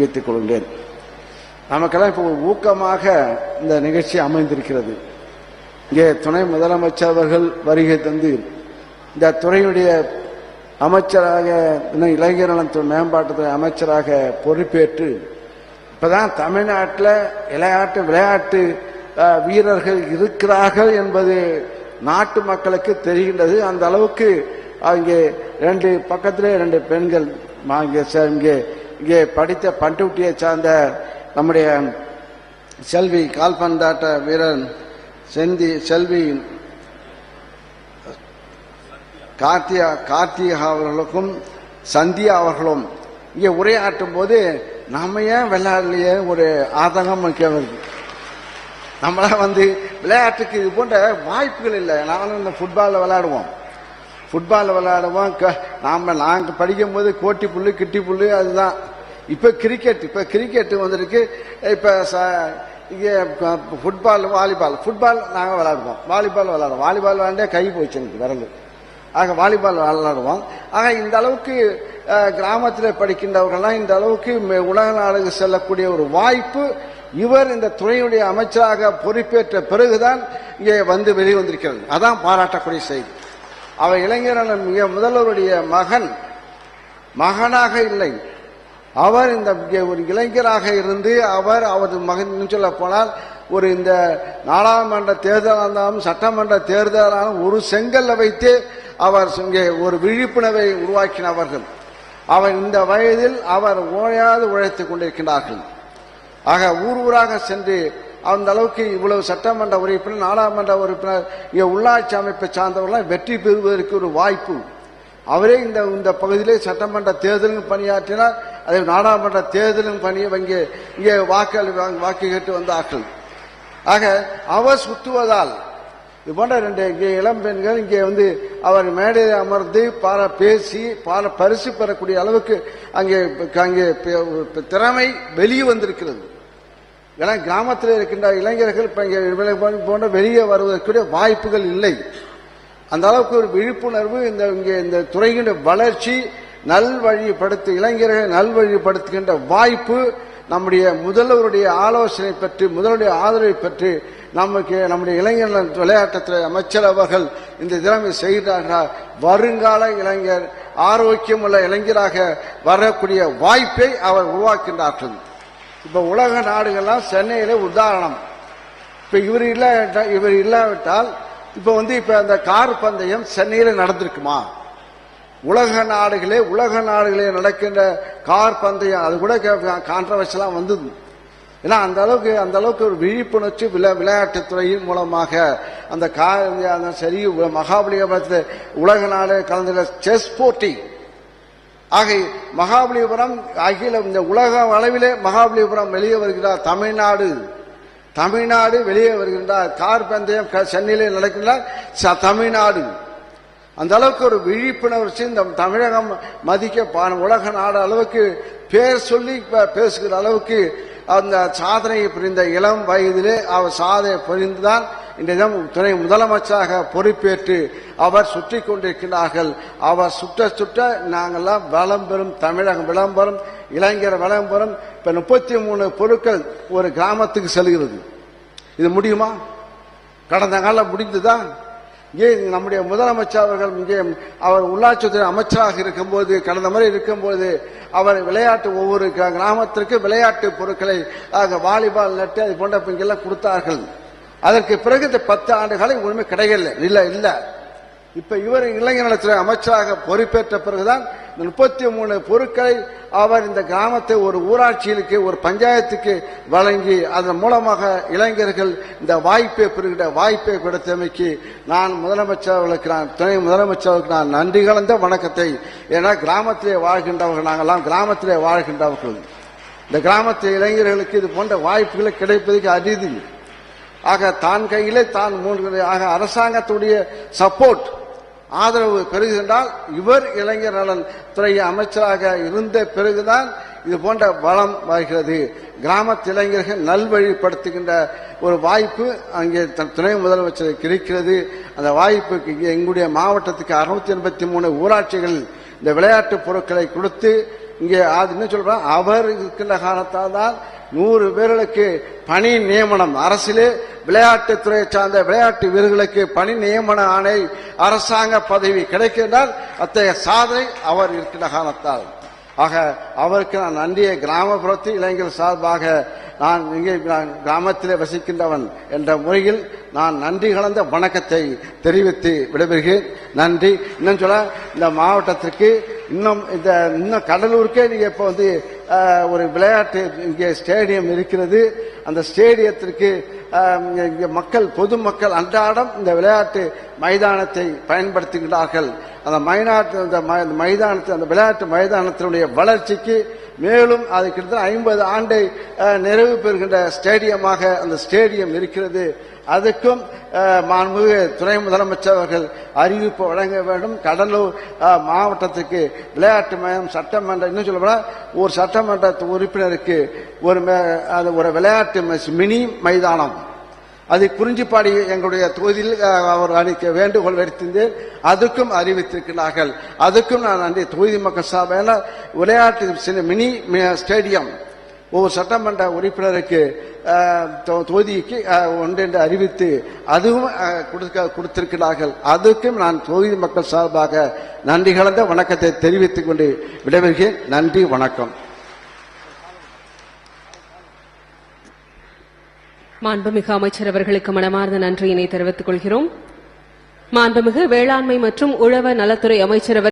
தெரிவித்துக் கொள்கிறேன். நமக்கெல்லாம் இப்போ ஊக்கமாக இந்த நிகழ்ச்சி அமைந்திருக்கிறது. இங்கே துணை முதலமைச்சர் அவர்கள் வருகை தந்து இந்த துறையுடைய அமைச்சராக இன்னும் இளைஞர் நலத்துறை மேம்பாட்டுத்துறை அமைச்சராக பொறுப்பேற்று இப்போதான் தமிழ்நாட்டில் விளையாட்டு விளையாட்டு வீரர்கள் இருக்கிறார்கள் என்பது நாட்டு மக்களுக்கு தெரிகின்றது. அந்த அளவுக்கு அங்கே ரெண்டு பக்கத்திலே ரெண்டு பெண்கள் இங்கே இங்கே இங்கே படித்த பண்ருட்டியை சார்ந்த நம்முடைய செல்வி கால்பந்தாட்ட வீரன் செந்தி செல்வி கார்த்தியா கார்த்திகா அவர்களுக்கும் சந்தியா அவர்களும் இங்கே உரையாற்றும் போது நம்ம ஏன் விளையாடலையே? ஒரு ஆதங்கம் எனக்கு வருது. நம்மளாம் வந்து விளையாட்டுக்கு இது போன்ற வாய்ப்புகள் இல்லை. நானும் இந்த ஃபுட்பாலில் விளையாடுவோம். ஃபுட்பாலில் விளையாடுவோம். க- நாம நாங்கள் படிக்கும் போது கோட்டி புல்லு கிட்டி புல்லு அதுதான். இப்போ கிரிக்கெட் இப்போ கிரிக்கெட் வந்திருக்கு. இப்போ இங்கே ஃபுட்பால் வாலிபால் ஃபுட்பால் நாங்கள் விளாடுவோம். வாலிபால் விளாடுவோம். வாலிபால் விளாண்டே கை போச்சு எனக்கு விரல். ஆக வாலிபால் விளாடுவோம். ஆக இந்த அளவுக்கு கிராமத்தில் படிக்கின்றவர்கள்லாம் இந்த அளவுக்கு மே- உலக நாடுக்கு செல்லக்கூடிய ஒரு வாய்ப்பு இவர் இந்த துறையுடைய அமைச்சராக பொறுப்பேற்ற பிறகுதான் இங்கே வந்து வெளிவந்திருக்கிறது அதான் பாராட்டக்கூடிய செய்தி. அவர் இளைஞரான மிக முதல்வருடைய மகன் மகனாக இல்லை. அவர் இந்த ஒரு இளைஞராக இருந்து அவர் அவரது மகன் சொல்ல போனால் ஒரு இந்த நாடாளுமன்ற தேர்தலாக இருந்தாலும் சட்டமன்ற தேர்தலாலும் ஒரு செங்கல்ல வைத்து அவர் இங்கே ஒரு விழிப்புணர்வை உருவாக்கினவர்கள். அவர் இந்த வயதில் அவர் ஓயாது உழைத்துக் கொண்டிருக்கிறார்கள் ஆக ஊர் ஊராக சென்று அந்த அளவுக்கு இவ்வளவு சட்டமன்ற உறுப்பினர் நாடாளுமன்ற உறுப்பினர் இங்கே உள்ளாட்சி அமைப்பை சார்ந்தவர்களாம் வெற்றி பெறுவதற்கு ஒரு வாய்ப்பு. அவரே இந்த இந்த பகுதியிலே சட்டமன்ற தேர்தலும் பணியாற்றினார். அதே நாடாளுமன்ற தேர்தலும் பணி இங்கே இங்கே வாக்கு வாக்கு கேட்டு வந்தார்கள். ஆக அவர் சுத்துவதால் இது போன்ற ரெண்டு இங்கே இளம் பெண்கள் இங்கே வந்து அவர் மேடையில் அமர்ந்து பார பேசி பார பரிசு பெறக்கூடிய அளவுக்கு அங்கே அங்கே திறமை வெளியே வந்திருக்கிறது. ஏன்னா கிராமத்தில் இருக்கின்ற இளைஞர்கள் இப்போ இங்கே போன்ற- வெளியே வருவதற்குரிய வாய்ப்புகள் இல்லை. அந்த அளவுக்கு ஒரு விழிப்புணர்வு இந்த இங்கே இந்த துறையினுடைய வளர்ச்சி நல்வழிப்படுத்த இளைஞர்களை நல்வழிப்படுத்துகின்ற வாய்ப்பு நம்முடைய முதல்வருடைய ஆலோசனை பெற்று முதல்வருடைய ஆதரவை பெற்று நமக்கு நம்முடைய இளைஞர்கள் நல விளையாட்டுத்துறை அமைச்சர் அவர்கள் இந்த திறமை செய்கிறார்கள்? வருங்கால இளைஞர் ஆரோக்கியம் உள்ள இளைஞராக வரக்கூடிய வாய்ப்பை அவர் உருவாக்கின்றார்கள் இப்ப உலக நாடுகள்லாம் சென்னையிலே உதாரணம். இப்ப இவர் இல்லாவிட்டால் இவர் இல்லாவிட்டால் இப்ப வந்து இப்ப அந்த கார் பந்தயம் சென்னையில நடந்திருக்குமா? உலக நாடுகளே உலக நாடுகளே நடக்கின்ற கார் பந்தயம் அது கூட கான்ட்ரவர்ஷலாம் வந்தது. ஏன்னா அந்த அளவுக்கு அந்த அளவுக்கு ஒரு விழிப்புணர்ச்சி விளை விளையாட்டுத்துறையின் மூலமாக அந்த கார் அந்த சரி மகாபலிபுரத்தில் உலக நாடு கலந்துள்ள செஸ் போட்டி. ஆகை மகாபலிபுரம் அகில இந்த உலக அளவிலே மகாபலிபுரம் வெளியே வருகிறார் தமிழ்நாடு. தமிழ்நாடு வெளியே வருகின்றார். கார் பந்தயம் க- சென்னையிலே நடக்கின்றார் ச- தமிழ்நாடு. அந்த அளவுக்கு ஒரு விழிப்புணர்ச்சி இந்த தமிழகம் மதிக்க பா- உலக நாடு அளவுக்கு பேர் சொல்லி பேசுகிற அளவுக்கு அந்த சாதனையை புரிந்த இளம் வயதிலே அவர் சாதனை புரிந்துதான் இந்த துணை முதலமைச்சராக பொறுப்பேற்று அவர் சுற்றி கொண்டிருக்கிறார்கள். அவர் சுட்ட சுட்ட நாங்கள்லாம் விளம்பரம் தமிழகம் விளம்பரம் இளைஞர் விளம்பரம் இப்ப முப்பத்தி மூணு பொருட்கள் ஒரு கிராமத்துக்கு செல்கிறது. இது முடியுமா? கடந்த காலம் முடிந்துதான் ஏன் நம்முடைய முதலமைச்சர் அவர்கள் இங்கே அவர் உள்ளாட்சித்துறை அமைச்சராக இருக்கும்போது கடந்த முறை இருக்கும்போது அவர் விளையாட்டு ஒவ்வொரு கிராமத்திற்கு விளையாட்டு பொருட்களை ஆக வாலிபால் நட்டு அது போன்ற பெண்கள்லாம் கொடுத்தார்கள். அதற்கு பிறகு இந்த பத்து ஆண்டுகளை ஒன்றுமே கிடைக்கல. இல்லை இல்லை. இப்ப இவர் இளைஞர் நலத்துறை அமைச்சராக பொறுப்பேற்ற பிறகுதான் முப்பத்தி மூணு பொருட்களை அவர் இந்த கிராமத்தை ஒரு ஊராட்சியிலுக்கு ஒரு பஞ்சாயத்துக்கு வழங்கி அதன் மூலமாக இளைஞர்கள் இந்த வாய்ப்பை பெறுகிற வாய்ப்பை கொடுத்தமைக்கு நான் முதலமைச்சர் அவர்களுக்கு நான் துணை முதலமைச்சர்களுக்கு நான் நன்றி கலந்த வணக்கத்தை. ஏன்னா கிராமத்திலே வாழ்கின்றவர்கள் நாங்கள்லாம் கிராமத்திலே வாழ்கின்றவர்கள். இந்த கிராமத்து இளைஞர்களுக்கு இது போன்ற வாய்ப்புகளை கிடைப்பதற்கு அரிது ஆக தான் கையிலே தான் மூன்று ஆக அரசாங்கத்துடைய சப்போர்ட் ஆதரவு பெறுகின்றால் இவர் இளைஞர் நலன் துறை அமைச்சராக இருந்த பிறகுதான் இது போன்ற வளம் வருகிறது. கிராமத்து இளைஞர்கள் நல்வழிப்படுத்துகின்ற ஒரு வாய்ப்பு அங்கே துணை முதலமைச்சருக்கு இருக்கிறது. அந்த வாய்ப்புக்கு இங்கே எங்களுடைய மாவட்டத்துக்கு அறுநூத்தி எண்பத்தி மூணு ஊராட்சிகள் இந்த விளையாட்டு பொருட்களை கொடுத்து இங்கே அது என்ன சொல்கிறோம் அவர் இருக்கின்ற காரணத்தால் தான் நூறு பேர்களுக்கு பணி நியமனம். அரசிலே விளையாட்டுத்துறையை சார்ந்த விளையாட்டு வீரர்களுக்கு பணி நியமன ஆணை அரசாங்க பதவி கிடைக்கின்றால் அத்தகைய சாதனை அவர் இருக்கின்ற காலத்தால் ஆக அவருக்கு நான் நன்றியை கிராமப்புறத்து இளைஞர் சார்பாக நான் இங்கே நான் கிராமத்திலே வசிக்கின்றவன் என்ற முறையில் நான் நன்றி கலந்த வணக்கத்தை தெரிவித்து விடைபெறுகிறேன். நன்றி. இன்னும் சொல்ல இந்த மாவட்டத்திற்கு இன்னும் இந்த இன்னும் கடலூருக்கே நீங்கள் இப்போ வந்து ஒரு விளையாட்டு இங்கே ஸ்டேடியம் இருக்கிறது. அந்த ஸ்டேடியத்திற்கு இங்கே மக்கள் பொதுமக்கள் அன்றாடம் இந்த விளையாட்டு மைதானத்தை பயன்படுத்துகிறார்கள். அந்த மைநாட்டு அந்த மை- அந்த அந்த விளையாட்டு மைதானத்தினுடைய வளர்ச்சிக்கு மேலும் அது கிட்டத்தட்ட ஐம்பது ஆண்டை நிறைவு பெறுகின்ற ஸ்டேடியமாக அந்த ஸ்டேடியம் இருக்கிறது. அதுக்கும் மாண்புமிகு துணை முதலமைச்சர் அவர்கள் அறிவிப்பு வழங்க வேண்டும். கடலூர் மாவட்டத்துக்கு விளையாட்டு மையம் சட்டமன்ற இன்னும் சொல்ல ஒரு சட்டமன்ற உறுப்பினருக்கு ஒரு அது ஒரு விளையாட்டு மினி மைதானம். அது குறிஞ்சிப்பாடி எங்களுடைய தொகுதியில் அவர் அளிக்க வேண்டுகோள் வைத்திருந்தேன் அதுக்கும் அறிவித்திருக்கிறார்கள். அதுக்கும் நான் நன்றி. தொகுதி மக்கள் சார்பான விளையாட்டு சின்ன மினி மி- ஸ்டேடியம். ஒவ்வொரு சட்டமன்ற உறுப்பினருக்கு தொகுதிக்கு அஹ், ஒன்று என்று அறிவித்து அதுவும் கொடுக்க கொடுத்திருக்கிறார்கள். அதுக்கும் நான் தொகுதி மக்கள் சார்பாக நன்றி கலந்த வணக்கத்தை தெரிவித்துக் கொண்டு விடைபெறுகிறேன். நன்றி வணக்கம். மாண்புமிகு அமைச்சர் அவர்களுக்கு மனமார்ந்த நன்றியினை தெரிவித்துக் கொள்கிறோம். மாண்புமிகு வேளாண்மை மற்றும் உழவ நலத்துறை அமைச்சர்